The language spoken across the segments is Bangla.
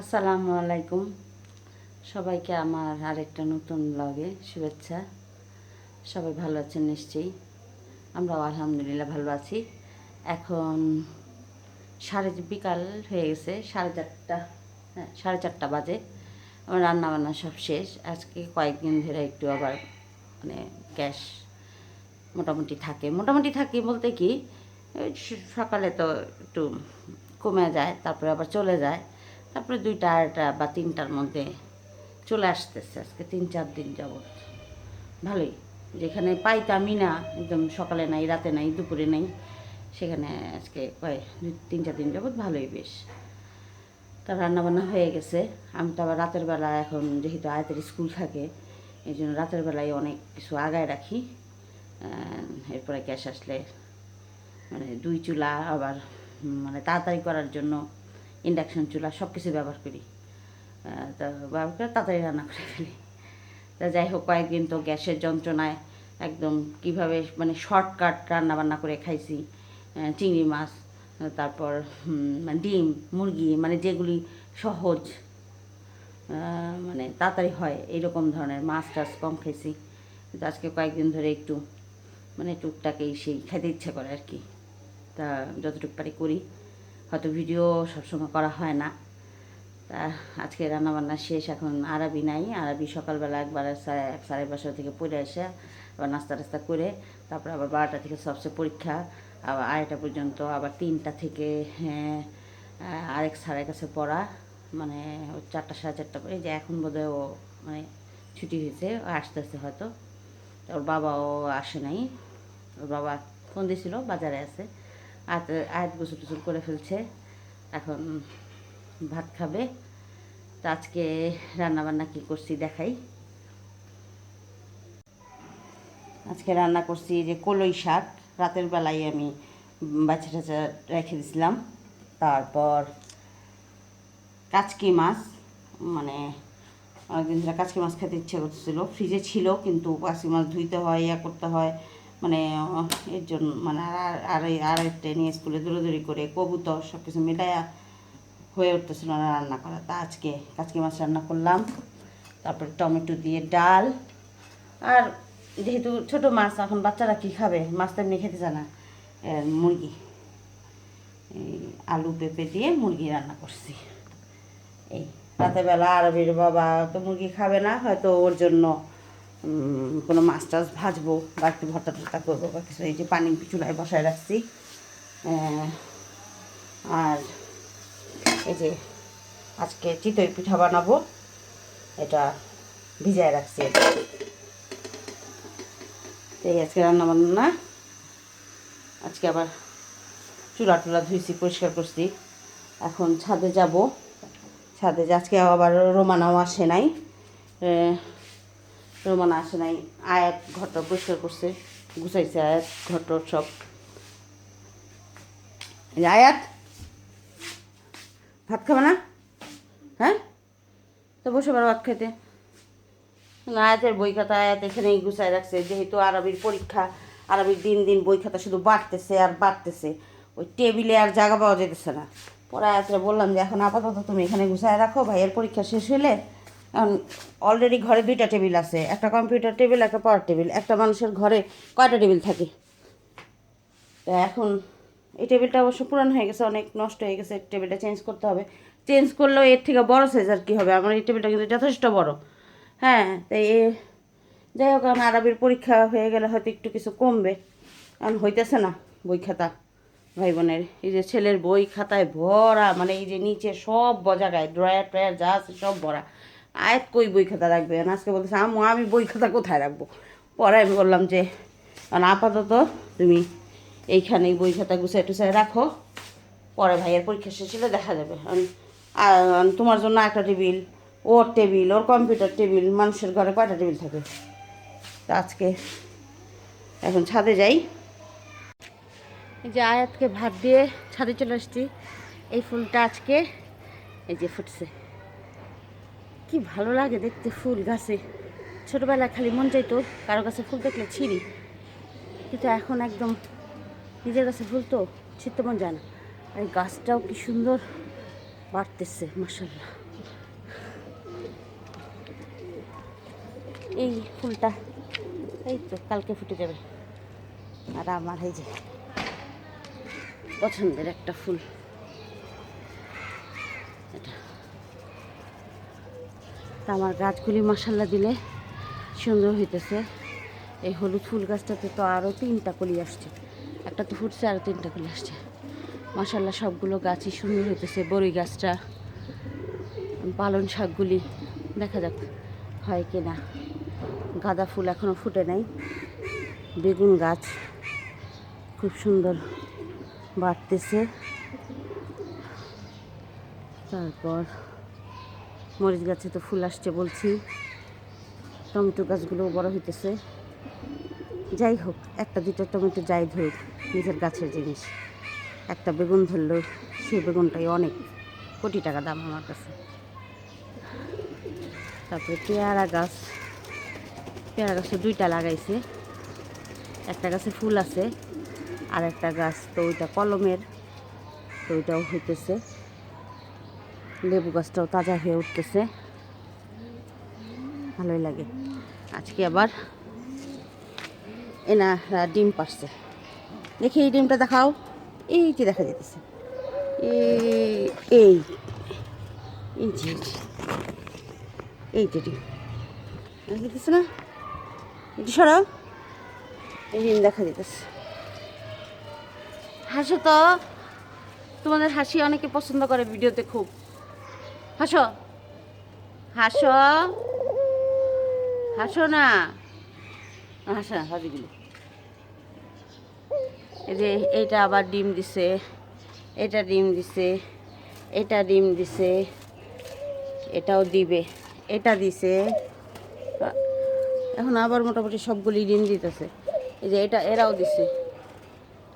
আসসালামু আলাইকুম। সবাইকে আমার আরেকটা নতুন ব্লগে শুভেচ্ছা। সবাই ভালো আছেন নিশ্চয়ই? আমরাও আলহামদুলিল্লাহ ভালো আছি। এখন সাড়ে বিকাল হয়ে গেছে, সাড়ে চারটা হ্যাঁ সাড়ে চারটা বাজে। আমার রান্না বান্না সব শেষ। আজকে কয়েকদিন ধরে একটু আবার মানে গ্যাস মোটামুটি থাকে। মোটামুটি থাকে বলতে কি সকালে তো একটু কমে যায়, তারপরে আবার চলে যায়। তারপরে দুইটা, আড়াইটা বা তিনটার মধ্যে চলে আসতেছে। আজকে তিন, চার দিন যাবৎ। ভালোই। যেখানে পাইতামই না, একদম সকালে নাই, রাতে নাই, দুপুরে নাই, সেখানে আজকে কয়, দুই, তিন, চার দিন যাবৎ ভালোই বেশ। তা রান্নাবান্না হয়ে গেছে। আমি তো আবার রাতের বেলা এখন যেহেতু আয়তের স্কুল থাকে এই জন্য রাতের বেলায় অনেক কিছু আগায় রাখি। এরপরে গ্যাস আসলে মানে দুই চুলা আবার মানে তাড়াতাড়ি করার জন্য ইন্ডাকশন চুলা সব কিছু ব্যবহার করি। তো ব্যবহার করে তাড়াতাড়ি রান্না করে ফেলি। তা যাই হোক, কয়েকদিন তো গ্যাসের যন্ত্রণায় একদম কীভাবে মানে শর্টকাট রান্না বান্না করে খাইছি চিংড়ি মাছ, তারপর মানে ডিম, মুরগি মানে যেগুলি সহজ মানে তাড়াতাড়ি হয়, এইরকম ধরনের মাছ টাছ কম খেয়েছি কিন্তু আজকে কয়েকদিন ধরে একটু মানে টুকটাকেই সেই খেতে ইচ্ছা করে আর কি। তা যতটুকু পারি করি। হয়তো ভিডিও সবসময় করা হয় না। তা আজকে রান্নাবান্না শেষ এখন আরবি নাই। আরবি সকালবেলা একবার সাড়ে সাড়ে বারোটা থেকে পড়ে আসে আবার নাস্তা টাস্তা করে তারপর আবার বারোটা থেকে সবচেয়ে পরীক্ষা আবার আড়াইটা পর্যন্ত আবার তিনটা থেকে হ্যাঁ, আরেক স্যারের কাছে পড়া মানে চারটা সাড়ে চারটা করে যে এখন বোধহয় ও মানে ছুটি হয়েছে ও আসতেছে হয়তো। ওর বাবাও আসে নাই। ওর বাবা ফোন দিয়েছিল বাজারে আছে। আয়াত আয়াত গোসল টুসল করে ফেলছে। এখন ভাত খাবে। তো আজকে রান্নাবান্না কী করছি দেখাই। আজকে রান্না করছি যে কলই শাক। রাতের বেলায় আমি বাচ্চা টাচা রেখে দিয়েছিলাম তারপর কাচকি মাছ। মানে অনেকদিন ধরে কাচকি মাছ খেতে ইচ্ছে করছিল ফ্রিজে ছিল, কিন্তু কাচকি মাছ ধুইতে হয়, ইয়া করতে হয়। মানে এর জন্য মানে আর আর আরেকটা নিয়ে স্কুলে দৌড়াদৌড়ি করে কবুতর সব কিছু মেটায়া হয়ে উঠতেছিল না রান্না করা। তা আজকে কাচকি মাছ রান্না করলাম। তারপরে টমেটো দিয়ে ডাল। আর যেহেতু ছোট মাছ, এখন বাচ্চারা কি খাবে? মাছ তো এমনি খেতে জানা মুরগি। এই আলু পেঁপে দিয়ে মুরগি রান্না করছি। এই রাতেরবেলা আরবির বাবা তো মুরগি খাবে না, হয়তো ওর জন্য কোনো মাছ টাছ ভাজবো বা একটু ভর্তা টর্তা করব, বা কিছু এই যে পানি চুলায় বসায় রাখছি। আর এই যে আজকে চিতই পিঠা বানাবো, এটা ভিজায় রাখছি এই আজকে রান্না বান্না আজকে আবার চুলা টুলা ধুইছি, পরিষ্কার করছি। এখন ছাদে যাব। ছাদে আজকে আবার রোমানাও আসে নাই। রোমানা আসে নাই। আয়াত ঘরটা পরিষ্কার করছে, গুছাইছে আয়াত ঘরটর সব। আয়াত, ভাত খাবে না? হ্যাঁ? তো বসে পারো ভাত খেতে আয়াতের বই খাতা আয়াত এখানেই গুছাই রাখছে। যেহেতু আরবির পরীক্ষা, আরবির দিন দিন বই খাতা শুধু বাড়তেছে আর বাড়তেছে। ওই টেবিলে আর জায়গা পাওয়া যেতেছে না। পরে আয়াতরা বললাম যে, এখন আপাতত তুমি এখানে গুছায় রাখো, ভাইয়ের পরীক্ষা শেষ হলে অলরেডি ঘরে দুইটা টেবিল আছে। একটা কম্পিউটার টেবিল একটা পাওয়ার টেবিল একটা মানুষের ঘরে কয়টা টেবিল থাকে? তো এখন এই টেবিলটা অবশ্য পুরান হয়ে গেছে, অনেক নষ্ট হয়ে গেছে। টেবিলটা চেঞ্জ করতে হবে। চেঞ্জ করলেও এর থেকে বড় সাইজ আর কি হবে? আমার এই টেবিলটা কিন্তু যথেষ্ট বড়। হ্যাঁ তাই এ, যাই হোক এখন আরবির পরীক্ষা হয়ে গেলে হয়তো একটু কিছু কমবে। কারণ হইতেছে না বই খাতা ভাই বোনের এই যে ছেলের বই খাতায় ভরা মানে এই যে নিচে সব ব- জায়গায় ড্রয়ার ট্রয়ার যা আছে সব ভরা। আয়াত কই বই খাতা রাখবে? আজকে বলতেছে, আম্মু, আমি বই খাতা কোথায় রাখব? পরে আমি বললাম যে কারণ আপাতত তুমি এইখানেই বই খাতা গুছাই টুছাই রাখো। পরে ভাইয়ের পরীক্ষা শেষ হলে দেখা যাবে। আম- তোমার জন্য একটা টেবিল, ওর টেবিল, ওর কম্পিউটার টেবিল, মানুষের ঘরে কয়টা টেবিল থাকে? তা আজকে এখন ছাদে যাই। এই যে আয়াতকে ভাত দিয়ে ছাদে চলে আসছি। এই ফুলটা আজকে এই যে ফুটছে। কি ভালো লাগে দেখতে ফুল গাছে। ছোটোবেলায় খালি মন চাইতো কারও কাছে ফুল দেখলে ছিঁড়ি। কিন্তু এখন একদম নিজের কাছে ফুল তো ছিঁড়তে মন যায় না। আর গাছটাও কি সুন্দর বাড়তেছে মাসাল্লাহ এই ফুলটা, এই তো কালকে ফুটে যাবে। আর আমার এই যে পছন্দের একটা ফুল। তা আমার গাছগুলি মশাল্লা দিলে সুন্দর হইতেছে। এই হলুদ ফুল গাছটাতে তো আরও তিনটা কলি আসছে। একটা তো ফুটছে আরও তিনটা কলি আসছে। মশাল্লা সবগুলো গাছই সুন্দর হইতেছে বড়ি গাছটা। পালন শাকগুলি, দেখা যাক হয় কি না গাঁদা ফুল এখনও ফুটে নাই। বেগুন গাছ খুব সুন্দর বাড়তেছে। তারপর মরিচ গাছে তো ফুল আসছে বলছি। টমেটো গাছগুলোও বড় হইতেছে। যাই হোক, একটা দুটো টমেটো যাই ধরুক, নিজের গাছের জিনিস। একটা বেগুন ধরলো, সেই বেগুনটাই অনেক কোটি টাকা দাম আমার কাছে। তারপরে পেয়ারা গাছ। পেয়ারা গাছে দুইটা লাগাইছে। একটা গাছে ফুল আছে, আর একটা গাছ তো ওইটা কলমের, তো ওইটাও হইতেছে। লেবু গাছটাও তাজা হয়ে উঠতেছে। ভালোই লাগে। আজকে আবার এনা ডিম পারছে দেখি এই ডিমটা দেখাও। এই যে দেখা যেতেছে এই এই যে এই যে। ডিম। দেখা না? এটি সরাও। এই ডিম দেখা যেতেছে হাসো তো। তোমাদের হাসি অনেকে পছন্দ করে ভিডিওতে খুব। হাসো। হাসো। হাসো না। হাসো না হাসিগুলো এই যে এইটা আবার ডিম দিছে, এটা ডিম দিছে, এটা ডিম দিছে, এটাও দিবে, এটা দিছে। এখন আবার মোটামুটি সবগুলি ডিম দিতেছে। এই যে এটা, এরাও দিছে।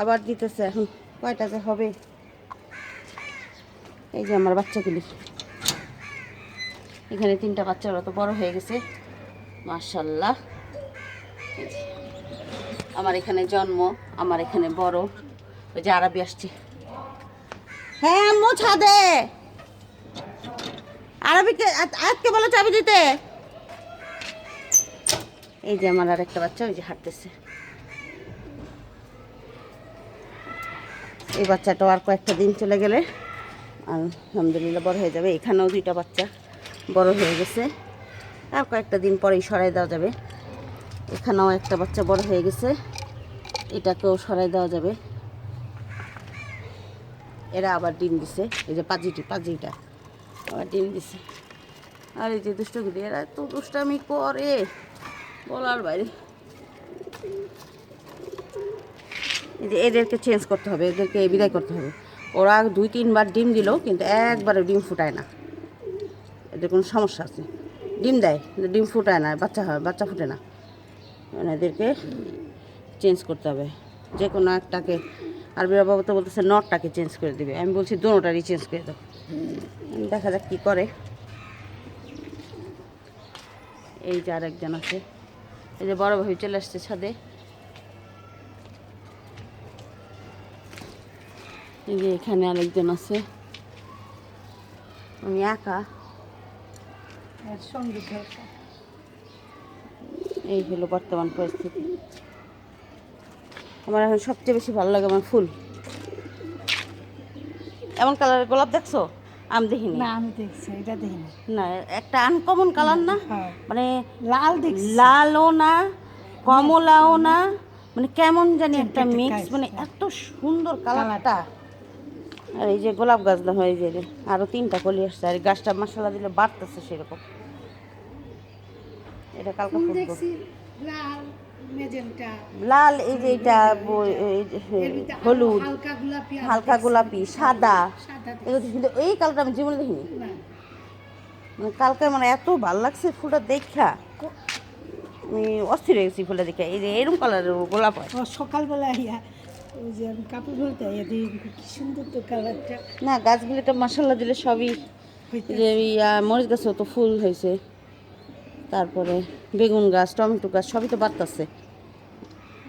আবার দিতেছে, এখন কয়টা যে হবে? এই যে আমার বাচ্চাগুলি। এখানে তিনটা বাচ্চা ওরা তো বড় হয়ে গেছে। মার্শাল্লাহ আমার এখানে জন্ম, আমার এখানে বড়। ওই যে আরবি আসছে। হ্যাঁ আম্মু, ছাদে। আরবিকে আজকে বলো চাবি দিতে। এই যে আমার আর একটা বাচ্চা, ওই যে হাঁটতেছে। এই বাচ্চাটাও আর কয়েকটা দিন চলে গেলে, আলহামদুলিল্লাহ বড় হয়ে যাবে। এখানেও দুইটা বাচ্চা। বড় হয়ে গেছে। আর কয়েকটা দিন পরেই সরাই দেওয়া যাবে। এখানেও একটা বাচ্চা বড় হয়ে গেছে। এটাকেও সরাই দেওয়া যাবে। এরা আবার ডিম দিছে। এই যে পাজিটি, পাজিটা। আবার ডিম দিছে। আর এই যে দুষ্টগুলি, এরা এত দুষ্টামি করে। বলার বাইরে। এই যে এদেরকে চেঞ্জ করতে হবে, এদেরকে বিদায় করতে হবে। ওরা দুই, তিনবার ডিম দিল, কিন্তু একবারে ডিম ফুটায় না। এদের কোনো সমস্যা আছে। ডিম দেয় ডিম ফুটায় না, বাচ্চা হয়, বাচ্চা ফুটে না। মানে এদেরকে চেঞ্জ করতে হবে। যে কোনো একটাকে আর বিরা বাবা তো বলতেছে নটটাকে চেঞ্জ করে দিবে। আমি বলছি দুটারই চেঞ্জ করে দাও। দেখা যাক কী করে। এই যে আরেকজন আছে। এই যে বড় ভাই চলে আসছে ছাদে। এই যে এখানে আরেকজন আছে। আমি একা। এই হলো বর্তমান পরিস্থিতি। আমার এখন সবচেয়ে বেশি ভালো লাগে আমার ফুল। এমন কালারের গোলাপ দেখছ? আমি দেখিনি। না আমি দেখছি এটা দেখি না না একটা আনকমন কালার না? হ্যাঁ। মানে লাল দেখছি। লালও না কমলাও না মানে কেমন জানি একটা মিক্স মানে হ্যাঁ। এত সুন্দর কালারটা। আর এই যে গোলাপ গাছ না হয় যে আরও তিনটা কলি আসছে আর গাছটা মশলা দিলে বাড়তেছে সেরকম। এটা কালকে লাল এই যে এটা ব- এই যে এর ভিতরে আরও হলুদ। হালকা গোলাপি সাদা। এগুলো কিন্তু এই কালারটা আমি জীবনে দেখিনি। মানে কালকে মানে এত ভালো লাগছে ফুলটা দেখা। আমি অস্থির হয়ে গেছি ফুলটা দেখে। এই যে এরকম কালারের গোলাপ হয়। সকালবেলা যে আমি কাপড় ধরতে কি সুন্দর তো কালারটা। না মশলা দিলে সবই যে মরিচ গাছও তো ফুল হয়েছে। তারপরে বেগুন গাছ টমেটো গাছ সবই তো বাড়তেছে।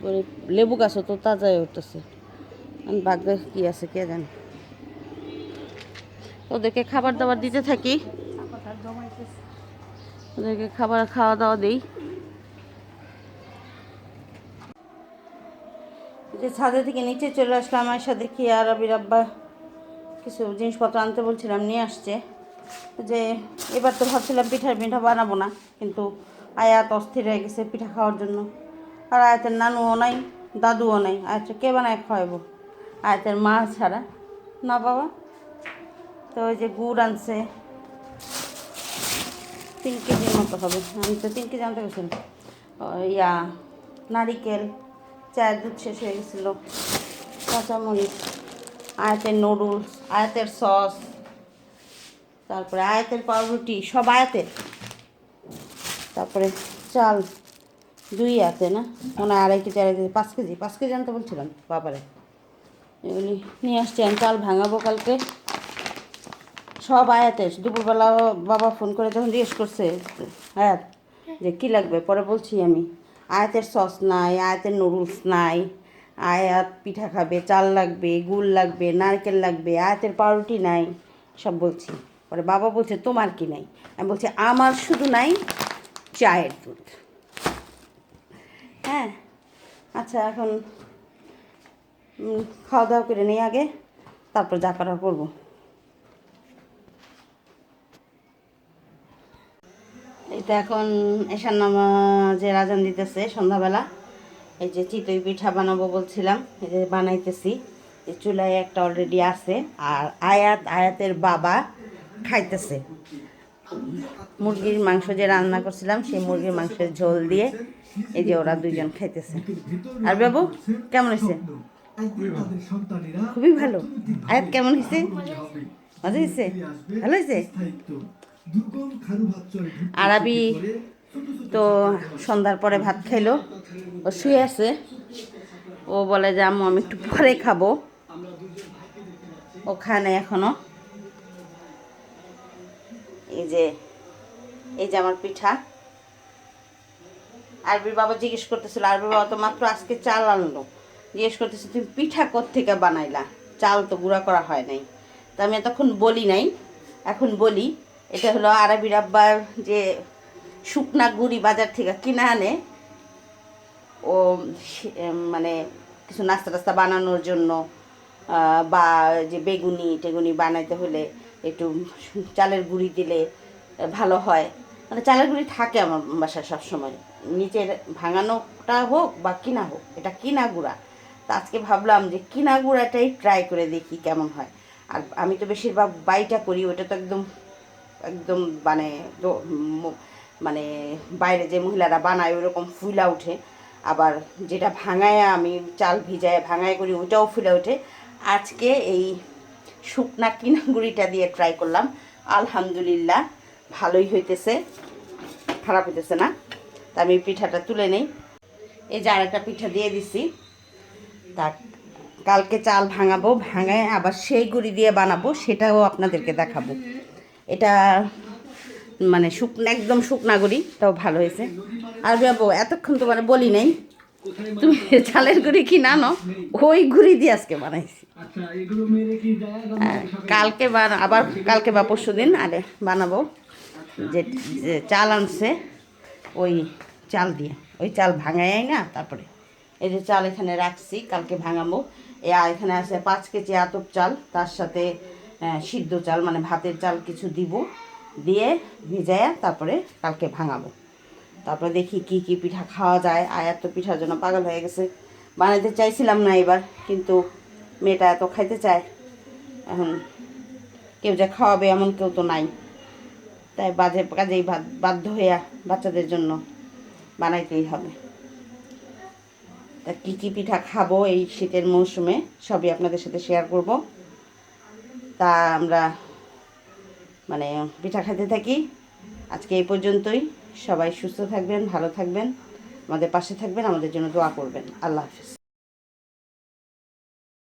পরে লেবু গাছও তো তাজা হয়ে উঠতেছে ভাগ্যে কী আছে কে জানে। ওদেরকে খাবার দাবার দিতে থাকি। ওদেরকে খাবার খাওয়া দাওয়া দিই। যে ছাদে থেকে নিচে চলে আসলাম সাথে কি আর আবির আব্বা কিছু জিনিসপত্র আনতে বলছিলাম, নিয়ে আসছে। যে এবার তো ভাবছিলাম পিঠার পিঠা বানাবো না, কিন্তু আয়াত অস্থির হয়ে গেছে পিঠা খাওয়ার জন্য। আর আয়াতের নানুও নাই, দাদুও নাই আয়াতটা কে বানায় খাওয়াবো? আয়াতের মা ছাড়া, না বাবা? তো ওই যে গুড় আনছে, তিন কেজির মতো হবে। আমি তো তিন কেজি আনতে গেছিলাম ইয়া, নারিকেল চায়ের দুধ শেষ হয়ে গেছিল। কাঁচামরিচ, আয়াতের নুডলস আয়াতের সস তারপরে আয়াতের পাউরুটি, সব আয়াতের। তারপরে চাল, দুই আয়াতে না? মনে হয় আড়াই কেজি আড়াই কেজি পাঁচ কেজি পাঁচ কেজি আনতে বলছিলাম, বাবারে। এগুলি নিয়ে আসছি আমি, চাল ভাঙাবো কালকে। সব আয়াতে দুপুরবেলা বাবা ফোন করে তখন জিজ্ঞেস করছে, আয়াত, যে কী লাগবে? পরে বলছি আমি। আয়াতের সস নাই, আয়াতের নুডলস নাই, আয়াত পিঠা খাবে, চাল লাগবে, গুড় লাগবে, নারকেল লাগবে, আয়াতের পাউরুটি নাই, সব বলছি। পরে বাবা বলছে, তোমার কি নাই? আমি বলছি, আমার শুধু নাই চায়ের দুধ। হ্যাঁ আচ্ছা এখন খাওয়া দাওয়া করে নেই আগে, তারপর যা করা করব। এটা এখন এশার নামাজের আজান দিতেছে সন্ধ্যাবেলা, এই যে চিতই পিঠা বানাবো বলছিলাম, এই যে বানাইতেছি এই চুলায় একটা অলরেডি আছে, আর আয়াত, আয়াতের বাবা খাইতেছে। মুরগির মাংস যে রান্না করছিলাম, সেই মুরগির মাংসের ঝোল দিয়ে এই যে ওরা দুইজন খাইতেছে। আর বাবু, কেমন হয়েছে? খুবই ভালো। আয়াত কেমন হয়েছে? মজা হয়েছে? ভালো হয়েছে? আরবি তো সন্ধ্যার পরে ভাত খাইলো ও শুয়ে আছে। ও বলে যে আম্মু আমি একটু পরে খাব। ও খায় নাই এখনও। এই যে এই যে আমার পিঠা। আরবির বাবা জিজ্ঞেস করতেছিল আরবির বাবা তো মাত্র আজকে চাল আনলো। জিজ্ঞেস করতেছে তুমি পিঠা থেকে বানাইলা? চাল তো গুঁড়া করা হয় নাই। তা আমি তখন বলি নাই এখন বলি। এটা হলো আরবির আব্বার যে শুকনা গুড়ি বাজার থেকে কিনে আনে। ও মানে কিছু নাস্তা টাস্তা বানানোর জন্য বা যে বেগুনি টেগুনি বানাইতে হলে একটু চালের গুঁড়ি দিলে ভালো হয়। মানে চালের গুঁড়ি থাকে আমার বাসায় সবসময়। নিচের ভাঙানোটা হোক বা কিনা হোক, এটা কিনা গুঁড়া। তো আজকে ভাবলাম যে কিনা গুঁড়াটাই ট্রাই করে দেখি কেমন হয়। আর আমি তো বেশিরভাগ বাইটা করি, ওটা তো একদম একদম মানে মানে বাইরে যে মহিলারা বানায় ওরকম ফুলা ওঠে। আবার যেটা ভাঙায়, আমি চাল ভিজায় ভাঙায় করি ওটাও ফুলে ওঠে। আজকে এই শুকনা কিনা গুঁড়িটা দিয়ে ট্রাই করলাম। আলহামদুলিল্লাহ, ভালোই হইতেছে। খারাপ হইতেছে না। তা আমি পিঠাটা তুলে নেই। এই যে আরেকটা পিঠা দিয়ে দিছি। তা কালকে চাল ভাঙাবো, ভাঙায় আবার সেই গুড়ি দিয়ে বানাবো, সেটাও আপনাদেরকে দেখাবো। এটা মানে শুকনা একদম শুকনা গুঁড়ি তাও ভালো হয়েছে। আর বাবু এতক্ষণ তো মানে বলি নাই। তুমি চালের গুঁড়ি কি নানো? ওই গুঁড়ি দিয়ে আজকে বানাইছি। আচ্ছা আর কালকে বানা আবার কালকে বা পরশু দিন আরে বানাবো। যে চাল আনছে ওই চাল দিয়ে। ওই চাল ভাঙাই না তারপরে। এই যে চাল এখানে রাখছি কালকে ভাঙাবো। এ আর এখানে আছে পাঁচ কেজি আতপ চাল তার সাথে সিদ্ধ চাল মানে ভাতের চাল কিছু দিব, দিয়ে ভিজায়া তারপরে কালকে ভাঙাবো। তারপরে দেখি কি কি পিঠা খাওয়া যায়। আয়াত তো পিঠার জন্য পাগল হয়ে গেছে। বানাতে চাইছিলাম না এবার, কিন্তু মেয়েটা এত খাইতে চায়। এখন কেউ যে খাওয়াবে এমন কেউ তো নাই। তাই বাজে কাজেই বাধ্য হইয়া বাচ্চাদের জন্য বানাইতেই হবে। তা কী কী পিঠা খাব এই শীতের মৌসুমে, সবই আপনাদের সাথে শেয়ার করব। তা আমরা মানে পিঠা খেতে থাকি। আজকে এই পর্যন্তই। সবাই সুস্থ থাকবেন, ভালো থাকবেন। আমাদের পাশে থাকবেন, আমাদের জন্য দোয়া করবেন। আল্লাহ হাফিজ।